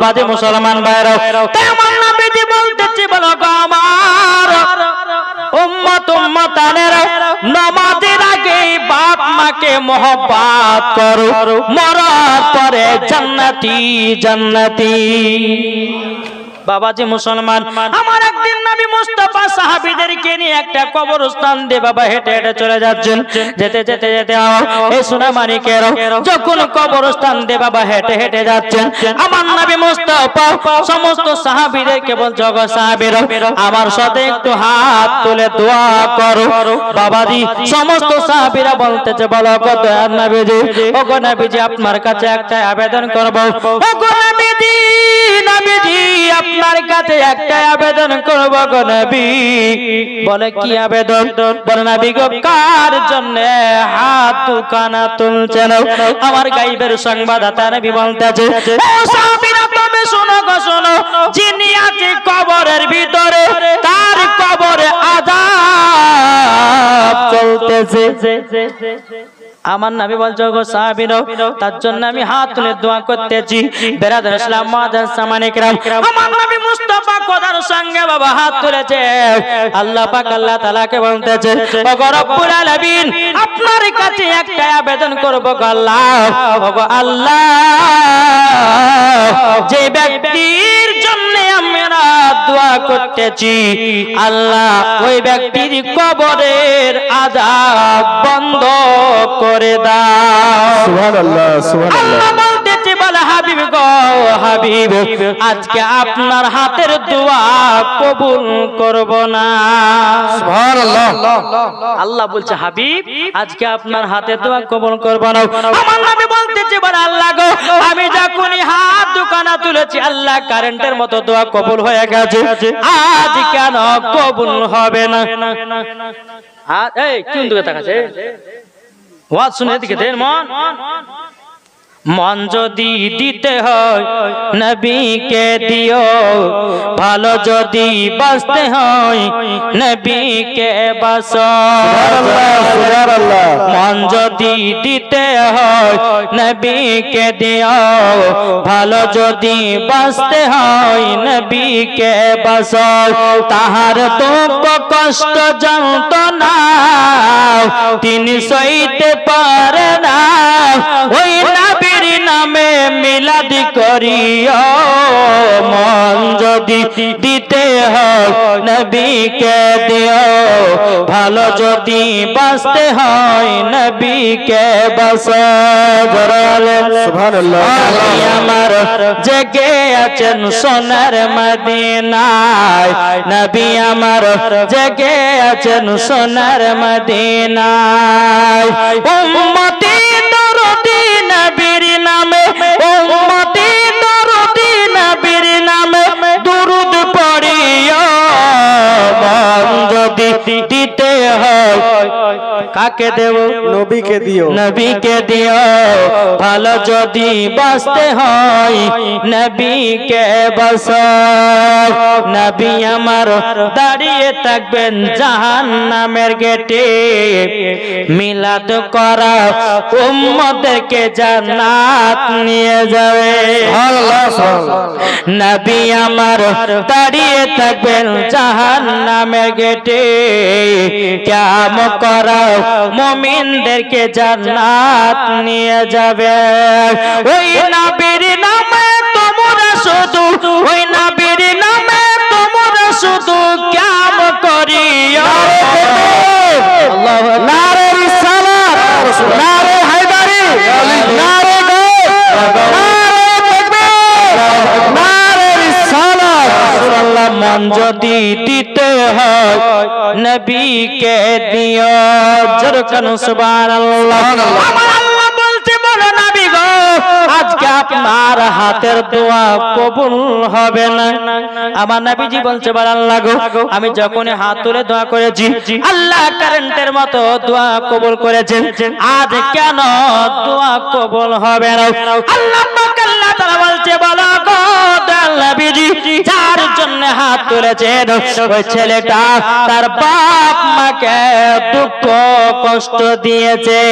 বাদে মুসলমান ভাইরাও তেমন নবীজি বলতেছি, বলো গো আমার? উম্মত উম্মতানের নামাজের আগে বাপ মাকে মোহব্বত করো, মরার পরে জান্নাতি জান্নাতি। বাবাজি মুসলমান আমার একদিন নবী মুস্তাফা সাহাবীদেরকে নিয়ে একটা কবরস্থান দিয়ে বাবা হেঁটে হেঁটে চলে যাচ্ছেন। যেতে যেতে যেতে এই সোনা মানিকের যখন কবরস্থান দিয়ে বাবা হেঁটে হেঁটে যাচ্ছেন আমার নবী মুস্তাফা সমস্ত সাহাবীদেরকে বল জগ সাহাবীর আমার সাথে একটু হাত তুলে দোয়া করো। বাবাজি সমস্ত সাহাবীরা বলতেছে বলো কত নবীজি ও গো নবীজি আপনার কাছে একটা আবেদন করব। ও গো নবীজি নবীজি আপনার কাছে একটা আবেদন করব গো নবী। বলে কি আবেদন? বলে নবী গো কার জন্য হাত দুখানা তুলছেন? আমার গাইবের সংবাদদাতা নবী বলতেছে ও সাহাবীরা তুমি শোনো গো শোনো। যিনি আছে কবরের ভিতরে তার কবরে আযাব চলতেছে। আমার নাবি বলছো গো সাহাবীরাও তার জন্য আমি হাত তুলে দোয়া করতেছি। বেরাদার ইসলাম মাদার সামানিকরাম আমার নবী মুস্তাফা খোদার সঙ্গে বাবা হাত তুলেছে। আল্লাহ পাক আল্লাহ তাআলাকে বলতেছে ও রব্বুল আলামিন, আপনার কাছে একটা আবেদন করব গো আল্লাহ। ও গো আল্লাহ, যে আমরা দোয়া করতেছি। আল্লাহ ওই ব্যক্তির কবরের আজাব বন্ধ করে দাও। সুবহানাল্লাহ সুবহানাল্লাহ। বলে হাবিব গো হাবিব আজকে আপনার হাতের দোয়া কবুল করব না। আল্লাহ বলছে হাবিব আজকে আপনার হাতে দোয়া কবুল করব না। আমার নবী বলতেছে বলে আল্লাহ গো আমি যখনই হাত দোকানা তুলেছি আল্লাহ কারেন্টের মতো দোয়া কবুল হয়ে গেছে। আজ কেন কবুল হবে না? এই কোন দিকে তাকাছে ওয়াজ শুনে এদিকে দেন মন। মন যদি দিতে হয়, নবীকে দিও। ভালো যদি বাঁচতে হয়, নবীকে বাস মন যদি দিতে হয়, নবীকে দিও। ভালো যদি বাঁচতে হয়, নবীকে বাস তাহার দুঃখ কষ্ট যন্ত্রণা তিনি সইতে পারে না। ওই নবীর নামে মিলাদ করিও মন যদি দিতে হয় নবীকে দিও ভালো যদি বাঁচতে হয় নবীকে বাস আমার জেগে আছেন সোনার মদিনায়। নবী আমার জেগে আছেন সোনার মদিনায়। উম্মতি যদি দিতে হয় কাকে দেব? নবীকে দিও। নবীকে দিও। ভালো যদি বাঁচতে হয় নবীকে বস নবী আমার দাঁড়িয়ে থাকবেন জাহান নামের গেটে। মিলাদ করা উম্মদেরকে জান্নাত নিয়ে যাবে। নবী আমার দাঁড়িয়ে থাকবেন জাহান নামের গেটে। কাম করা মুমিনদেরকে জান্নাত নিয়ে যাবে। ওই নবীর নামে তোমরা শুধু ওই নবীর নামে শুধু কাম আকবার। নারে রিসালাত নারে হায়দারি নারে মন যদি দিতে হয় নবীকে দিও। জরকান সুবহানাল্লাহ আমার আল্লাহ বলতে বলো নবী গো আপনার হাতের দোয়া কবুল হবে না। আমার নবীজি বলছে বল আল্লাহ গো আমি যখনই হাত তুলে দোয়া করেছি, আল্লাহ কারেন্টের মতো দোয়া কবুল করেছেন। আজ কেন দোয়া কবুল হবে না? আল্লাহ আল্লাহ তাআলা বলছে বলো গো নবীজি, যার জন্য হাত তুলেছেন ওই ছেলেটা তার বাপ মাকে দুঃখ কষ্ট দিয়েছে।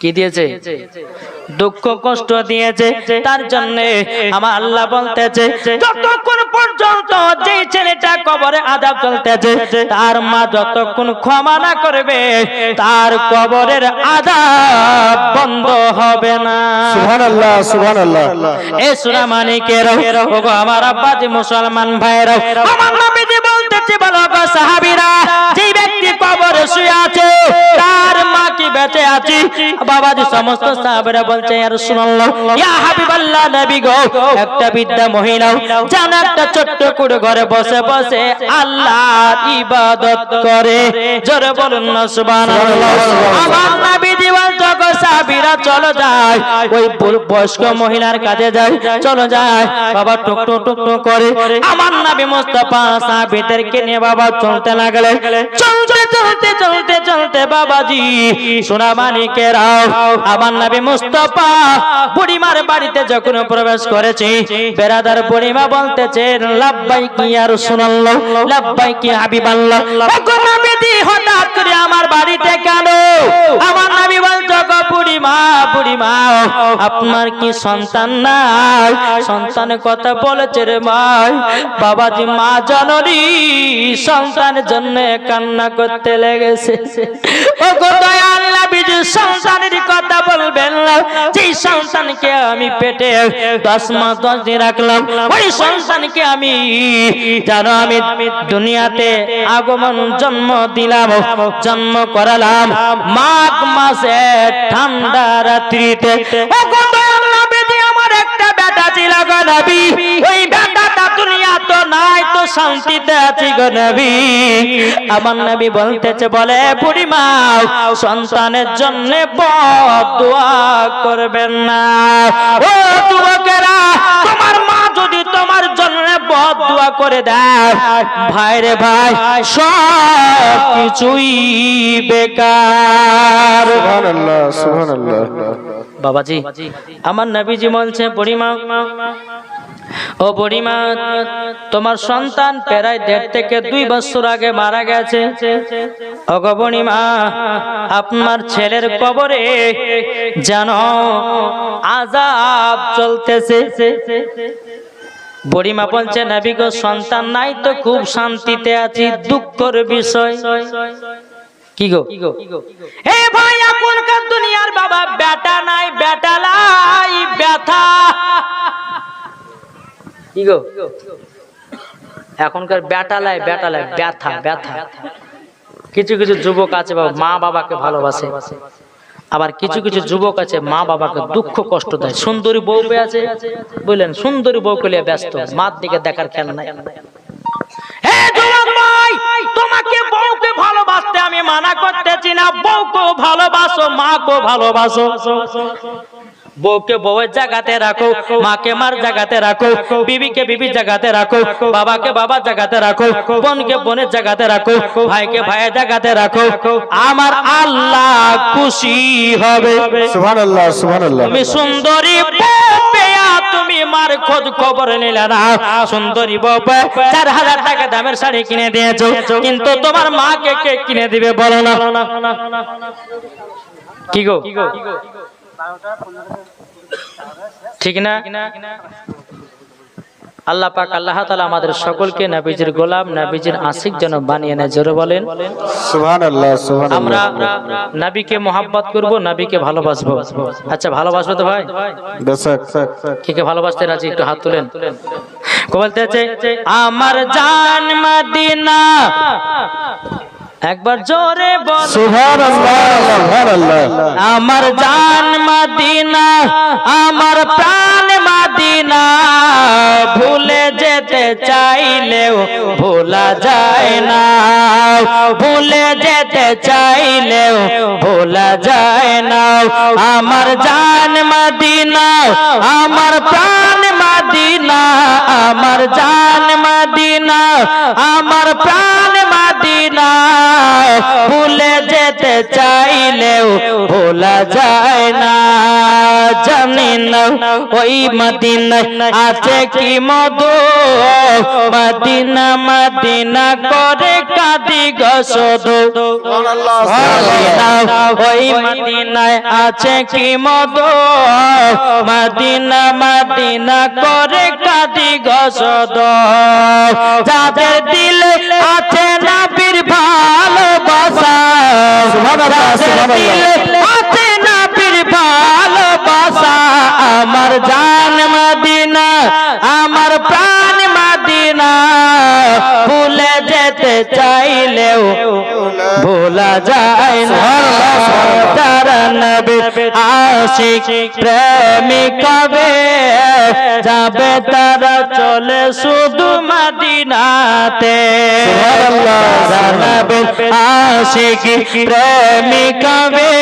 কি দিয়েছে? দুঃখ কষ্ট দিয়েছে তার জন্য আমার আল্লাহ বলতেছে যতক্ষণ পর্যন্ত যে ছেলেটা কবরে আদাব চলতেছে তার মা যতক্ষণ ক্ষমা না করবে তার কবরের আদাব বন্ধ হবে না। সুবহানাল্লাহ সুবহানাল্লাহ। এ সুরা মানিকের ওগো আমার আব্বাজি মুসলমান ভাইরা আমার নবীজি বলতেছে বলো গো সাহাবীরা যে ব্যক্তি কবরে শুয়ে আছে মা আছি। বাবাজি সমস্ত সাহাবীরা বলছে ইয়া রাসূলুল্লাহ, ইয়া হাবিবাল্লাহ নবী গো, একটা বিদ্যা মহিলা যেন একটা ছোট্ট কুড়ে ঘরে বসে বসে আল্লাহ ইবাদত করে। জোরে বলুন না, সুবহানাল্লাহ। আমার নবীজি বাড়িতে যখন প্রবেশ করেছে, বেরাদার বুড়িমা বলতেছেন কি আর শুনাল্লাহ, লাব্বাই কি হঠাৎ করে আমার বাড়িতে কেন? আমার নবী বলতো গো বুড়িমা আপনার কি সন্তান নাই? কথা বলেছে রে বাবাজি মা জননী জন্য কান্না করতে লেগেছে। ও সন্তানের কথা বলবেন না। সন্তানকে আমি পেটে দশ মাস দশ দিন রাখলাম, ওই সন্তানকে আমি জানো আমি দুনিয়াতে আগমন জন্ম দিলাম, জন্ম করালাম। মাঘ মাসে ঠান্ডা রাত্রিতে। নাই, তো শান্তিতে আছি আমার নবী বলতেছে, বলে, বুড়িমা, সন্তানের জন্য দোয়া করবেন না। ও যুবকেরা, তোমার জন্য দোয়া করে দেয় ভাই রে ভাই সব কিছুই বেকার। বাবাজি আমার নবীজি বলছে বুড়িমা ও বুড়িমা তোমার সন্তান প্রায় দেড় থেকে দুই বছর আগে মারা গেছে। ওগো বুড়িমা আপনার ছেলের কবরে যেন আজাব চলতেছে। বুড়িমা বলছে, নবী গো, সন্তান নাই তো খুব শান্তিতে আছি, দুঃখর বিষয়। কি গো? হে ভাই, এখনকার দুনিয়ার বাবা বেটা নাই, বেটা লাই, ব্যথা। কি গো? এখনকার বেটা লাই বেটা লাই, ব্যথা ব্যথা। কিছু কিছু যুবক আছে বাবা, মা বাবাকে ভালোবাসে। আবার কিছু কিছু যুবক আছে মা বাবাকে দুঃখ কষ্ট দেয়। সুন্দরী বউ পেয়ে আছে বুঝলেন? সুন্দরী বউ কলিয়া ব্যস্ত মার দিকে দেখার খেয়াল নাই। তোমাকে বউকে ভালোবাসতে আমি মানা করতেছি না। বউকে ভালোবাসো মা মাকে ভালোবাসো। বউকে বউয়ের জায়গাতে রাখো মাকে মার জায়গাতে রাখো বিবিকে বিবির জায়গাতে রাখো বাবাকে বাবার জায়গাতে রাখো বোনকে বোনের জায়গাতে রাখো ভাইকে ভাইয়ের জায়গাতে রাখো। আমার আল্লাহ খুশি হবে। সুবহানাল্লাহ সুবহানাল্লাহ। তুমি সুন্দরী তুমি মার খোঁজ খবর নিলে না। সুন্দরী বউ পেয়ে চার হাজার টাকা দামের শাড়ি কিনে দিয়েছ কিন্তু তোমার মাকে কে কিনে দিবে বলো না। কি গো? ঠিক না? আল্লাহ পাক আল্লাহ তাআলা আমাদের সকলকে নবীজির গোলাম নবীজির আশিক যেন বানিয়ে নেয়। জোরে বলেন। সুবহানাল্লাহ আমরা নবীকে মোহাব্বত করব নবীকে ভালোবাসবো। আচ্ছা ভালোবাসবে তো ভাই? কে কে ভালোবাসতে রাজি? একটু হাত তুলেন। কে বলতেছে আমার জান মদিনা। একবার জোরে বল। সুবহানাল্লাহ সুবহানাল্লাহ। আমার জান মদিনা আমার প্রাণ মদিনা ভুলে যেতে চাইলেও ভোলা যায় না। ভুলে যেতে চাইলেও ভোলা যায় না। আমার জান মদিনা আমার প্রাণ মদিনা আমার জান মদিনা আমার প্রাণ মদিনা ভুলে যেতে চাইলেও ভোলা যায় না। জানি না ওই মদিনায় আছে কি মধু। মদিনা মদিনা করে কাঁদি গসদু ওই মদিনায় আছে কি মধু। মদিনা মদিনা করে কাঁদি গসদ যাদের দিলে নাবির ভালোবাসা আমার জান মদিনা আমার প্রাণ মদিনা। ভুলে যেতে চাইলেও ভোলা যায় না। তারা আশিক প্রেমিক হবে যাবে তারা চলে শুধু মদিনাতে? জানাবে আশিক প্রেমিক হবে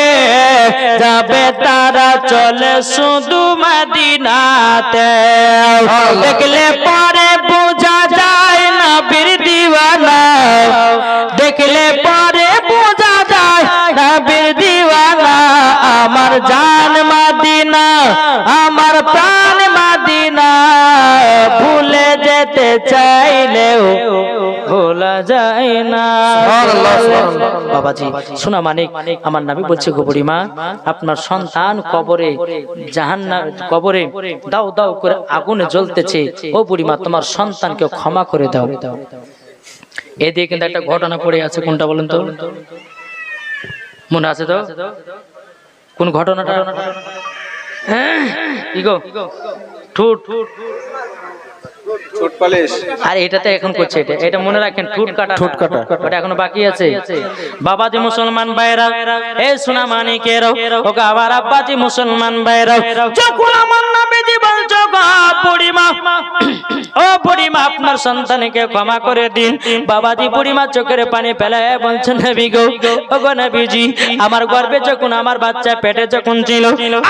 যাবে তারা চলে শুধু মদিনাতে দেখলে পরে বোঝা যায় না বীর দিওয়ানা দেখলে পরে বোঝা যায় না বীর দিওয়ানা আমার জান মাদিনা আমার প্রাণ মাদিনা ভুলে যেতে চাইলেও ভোলা যায় না। বাবাজি শোনা মানিক আমার নামে বলছে গোবরি মা আপনার সন্তান কবরে জাহান্না কবরে দাও দাও করে আগুনে জ্বলতেছে। ও বুড়িমা তোমার সন্তানকে ক্ষমা করে দাও। এদিকে কিন্তু একটা ঘটনা পড়ে আছে কোনটা বলেন তো? মনে আছে তো? কোন ঘটনাটা? হ্যাঁ? ইগো ঠুট। ছোট এটা তো এখন করছে এটা। এটা মনে রাখেন ঠুট কাটা ঠুট কাটা। ওটা এখনও বাকি আছে। বাবাজি মুসলমান ভাইরা এ সোনা মানিকের ওকে আবার আব্বাজি মুসলমান ভাইরা যখন আমার নামে জীবন জগা পরিমা ও পরিমা আপনার সন্তানকে ক্ষমা করে দিন। বাবাজি পরিমা চোখের পানি ফেলায় বলছেন, নবী গো ও গো নবীজি, আমার গর্বে যখন আমার বাচ্চা পেটে যখন ছিল,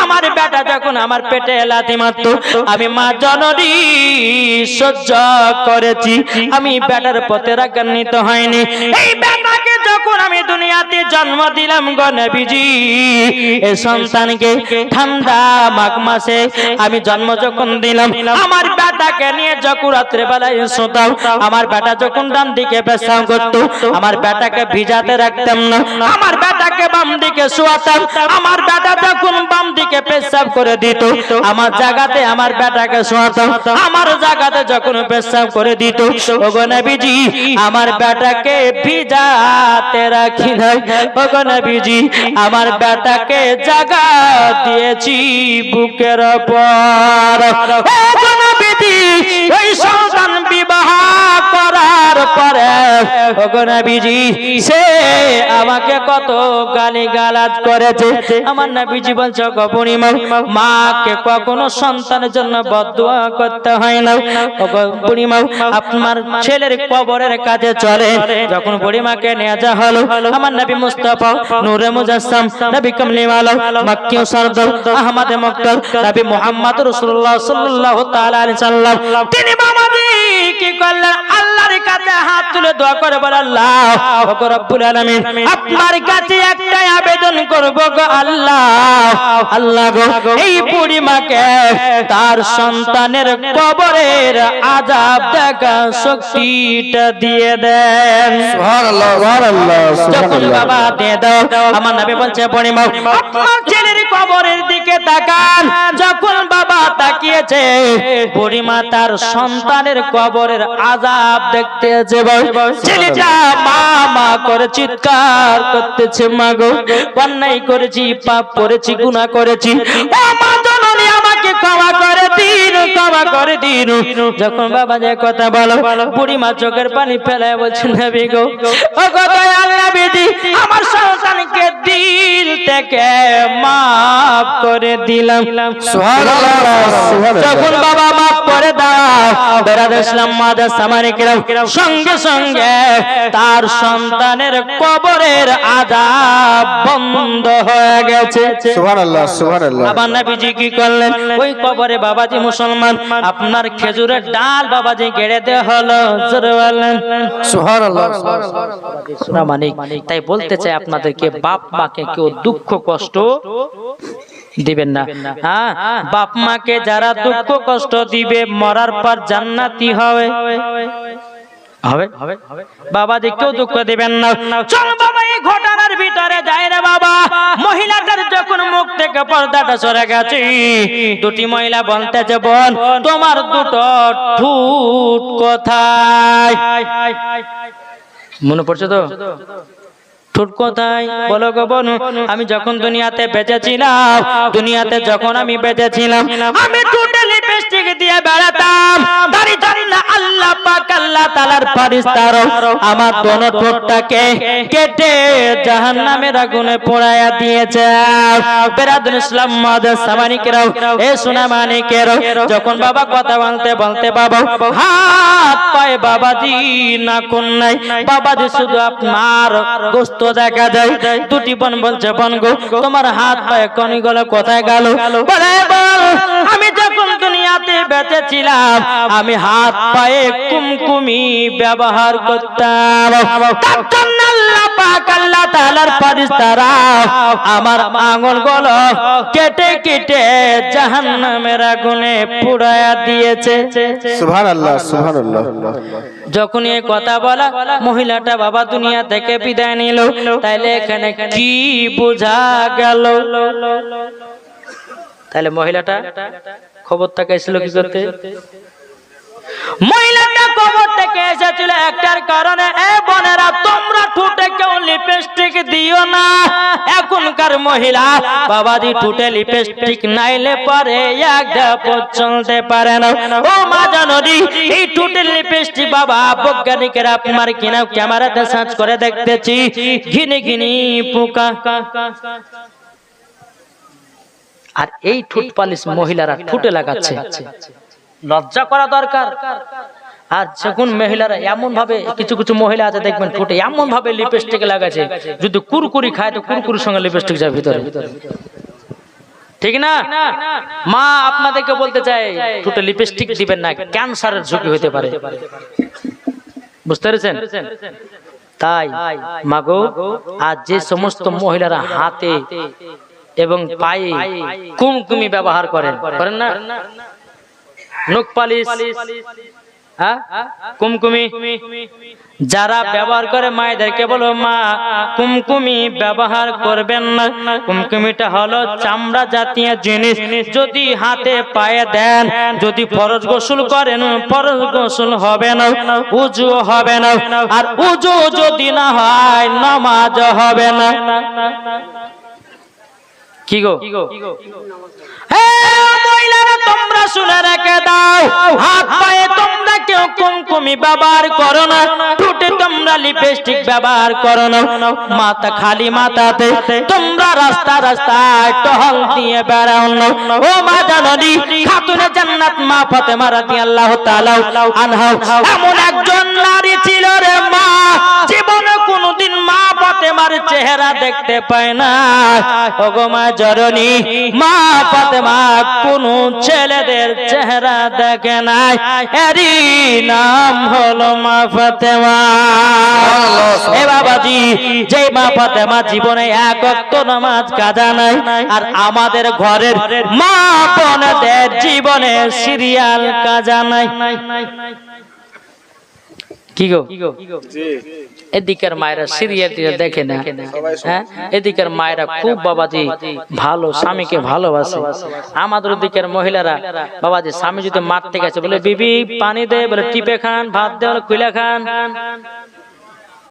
আমার বেটা যখন আমার পেটে লাথি মারতো, আমি মা জননী সহ্য করেছি। আমি বেটার পথে রাগান্বিত হয়নি। এই বেটাকে যখন আমি দুনিয়াতে জন্ম দিলাম গো নবীজি এই সন্তানকে ঠান্ডা মাঘ মাসে আমি জন্ম যখন দিলাম, আমার বেটাকে নিয়ে যখন রাত্রে বেলায় শোতাম। আমার বেটা যখন ডান দিকে পেশাব করতো, আমার বেটাকে ভিজাতে রাখতাম না। আমার বেটাকে বাম দিকে শোয়াতাম। আমার বেটা যখন বাম দিকে পেশাব করে দিত, আমার জায়গাতে আমার বেটাকে শোয়াতাম। আমার জায়গাতে যখন পেশাব করে দিত, ওগো নবীজি, আমার বেটাকে ভিজাতে রাখি নাই। ওগো নবীজি, আমার বেটাকে জায়গা দিয়েছি বুকের পর ওগো ওই সন্তান বিবাহ করার পরে নবীজি, সে আমাকে কত গালি গালাজ করেছে। আমার নবীজি বলছে গপণিমা মাকে কখনো সন্তানের জন্য বদুয়া করতে হয় না। বুড়িমা, আপনার ছেলের কবরের কাছে চলে। যখন বুড়িমাকে নিয়ে যা হলো, আমার নবী মুস্তাফা, নূরে মুজাসসাম, নবী কামলি মালা মক্কি সরদার, আহমদ মক্তর, নবী মুহাম্মদ রাসূলুল্লাহ সাল্লাল্লাহু তাআলা আলাইহি সাল্লাম তিনি বাবাজি কি করলেন? আল্লাহর কাছে হাত তুলে দোয়া করে বলে আল্লাহ রব্বুল আলামিন আপনার কাছে একটাই আবেদন করব গো আল্লাহ। আল্লাহ গো এই বুড়িমাকে তার সন্তানের কবরের আযাব দেখা শক্তিটা দিয়ে দেন। সুবহানাল্লাহ সুবহানাল্লাহ যখন বাবা দিয়ে দাও আমার নামে বলছে পরিমা আপনার ছেলের কবরের দিকে তাকান, যখন বাবা তাকিয়েছে পরিমা তার সন্তানের কবরের আজাব দেখতেছে মা মা মা অন্যায় করেছি, পাপ করেছি, গুনাহ করেছি। মা যখন বাবা যে কথা বলো বুড়ি মা চোখের পানি ফেলায় বলছেন নবী গো ও নবীজি, আমার সন্তানকে দিল থেকে মাফ করে দিলাম। সুবহানাল্লাহ। সুবহানাল্লাহ যখন বাবা মাফ করে দাও ইসলাম মাদার সঙ্গে সঙ্গে তার সন্তানের কবরের আজাব বন্ধ হয়ে গেছে। সুবহানাল্লাহ সুবহানাল্লাহ। আবার নবীজি কি করলেন? ওই কবরে বাবাজি মুসলমান আপনার খেজুরের ডাল বাবাজি গেড়ে দেওয়া হলো। জোরে সুবহানাল্লাহ শোনা মানিক তাই বলতে চাই আপনাদেরকে বাপ মাকে কেউ দুঃখ কষ্ট দিবেন না। হ্যাঁ বাপ মাকে যারা দুঃখ কষ্ট দিবে মরার পর জান্নাতি হবে। হবে। বাবা কেউ দুঃখ দিবেন না। চল বাবা এই ঘটনার ভিতরে যাই রে বাবা। মহিলাটার যখন মুখ থেকে পর্দাটা সরে গেছে দুটি মহিলা বলতেছে বোন তোমার দুটো ঠুট কোথায়? মনে পড়ছে তো? আমি যখন দুনিয়াতে বেঁচেছিলাম, দুনিয়াতে যখন আমি বেঁচেছিলাম, আমি ঠোঁটে লিপস্টিক দিয়ে বেড়াতাম। আল্লাহ আমার ঠোঁটটাকে কেটে জাহান্নামের আগুনে পোড়ায়া দিয়েছে। বেরাদুল ইসলাম এ সোনা যখন বাবা কথা বলতে বলতে বাবা, হাত পায়ে বাবাজি না কোন নাই বাবাজি শুধু আপনার গোস্ত দেখা যায়, দুটি বোন বলছে, বোন গো, তোমার হাত পায়ে কনি গলে কোথায় গেল? বলে বল আমি যখন দুনিয়াতে বেঁচে ছিলাম আমি হাত পায়ে কুমকুমি ব্যবহার করতাম। পাক আল্লাহ তাআলার ফেরেশতারা আমার আঙ্গুলগুলো কেটে কেটে জাহান্নামের আগুনে পুড়ায়া দিয়েছে। সুবহানাল্লাহ সুবহানাল্লাহ। যখন এই কথা বলা মহিলাটা বাবা দুনিয়া থেকে বিদায় নিল। তাইলে এখানে কি বোঝা গেল? তাহলে মহিলাটা খবর এসেছিল কি করতে? মহিলাটা কবর থেকে এসেছিল একটার কারণে, এ বোনেরা, তোমরা ঠুটে কেউ লিপস্টিক দিও না। এখনকার মহিলা, বাবাজি, ঠুটে লিপস্টিক নাইলে পারে একটা পথ চলতে পারে না। ও মা জানরি, এই ঠুটে লিপস্টিক বাবা, বৈজ্ঞানিকেরা আপনার কিনা ক্যামেরাতে সার্চ করে দেখতেছি। ঘিনি ঘিনি, পোকা। আর এই ঠুট পালিশ মহিলারা ঠুটে লাগাচ্ছে। লজ্জা করা দরকার। আর যখন মহিলারা এমন ভাবে কিছু কিছু মহিলা আছে, দেখবেন ঠোঁটে এমন ভাবে লিপস্টিক লাগাচ্ছে যদি কুরকুরি খায় তো কুরকুরির সঙ্গে লিপস্টিক যায় ভিতরে। ঠিক না? মা আপনাদেরকে বলতে চাই, ঠোঁটে লিপস্টিক দিবেন না, ক্যান্সারের ঝুঁকি হতে পারে। বুঝতে পেরেছেন? তাই মাগো, আর যে সমস্ত মহিলারা হাতে এবং পায়ে কুমকুমি ব্যবহার করেন করেন না? নখ পালিশ কুমকুমি। যারা ব্যবহার করে মায়েদেরকে বলো মা কুমকুমি ব্যবহার করবেন না। কুমকুমিটা হলো চামড়া জাতীয় জিনিস। যদি হাতে পায়ে দেন যদি ফরজ গোসল করেন ফরজ গোসল হবে না উজু হবে না। আর উজু যদি না হয় নামাজ হবে না। কি গো? হে মহিলারা তোমরা শুনে রেখে হাত পায়ে তোমরা কেউ কুমকুমি ব্যবহার করো না। ঠোঁটে তোমরা লিপস্টিক ব্যবহার করো না। মাথা খালি মাথাতে তোমরা রাস্তা রাস্তায় টহল দিয়ে বেড়াও না। ও মা জাননি খাতুনে জান্নাত মা ফাতেমা রাদিয়াল্লাহু তাআলা আনহা। এমন একজন নারী ছিল রে মা জীবনে কোনোদিন মা ফাতেমার চেহারা দেখতে পায় না। ওগো মা জরনি মা ফাতেমা কোন ছেলেদের চেহারা দেখে নাই। এরই নাম হলো মা ফাতেমা। এ বাবাজি যে মা ফাতেমা জীবনে এক অক্ত নামাজ কাজা নাই, আর আমাদের ঘরের মা বোনদের জীবনে সিরিয়াল কাজা নাই। কি গো? এদিকের মায়েরা সিরিয়াল দেখে না হ্যাঁ? এদিকের মায়েরা খুব বাবাজি ভালো স্বামীকে ভালোবাসে। আমাদের দিকের মহিলারা বাবাজি স্বামী যদি মারতে গেছে বলে বিবি পানি দেয় বলে টিপে খান ভাত দেয় খুলে খান।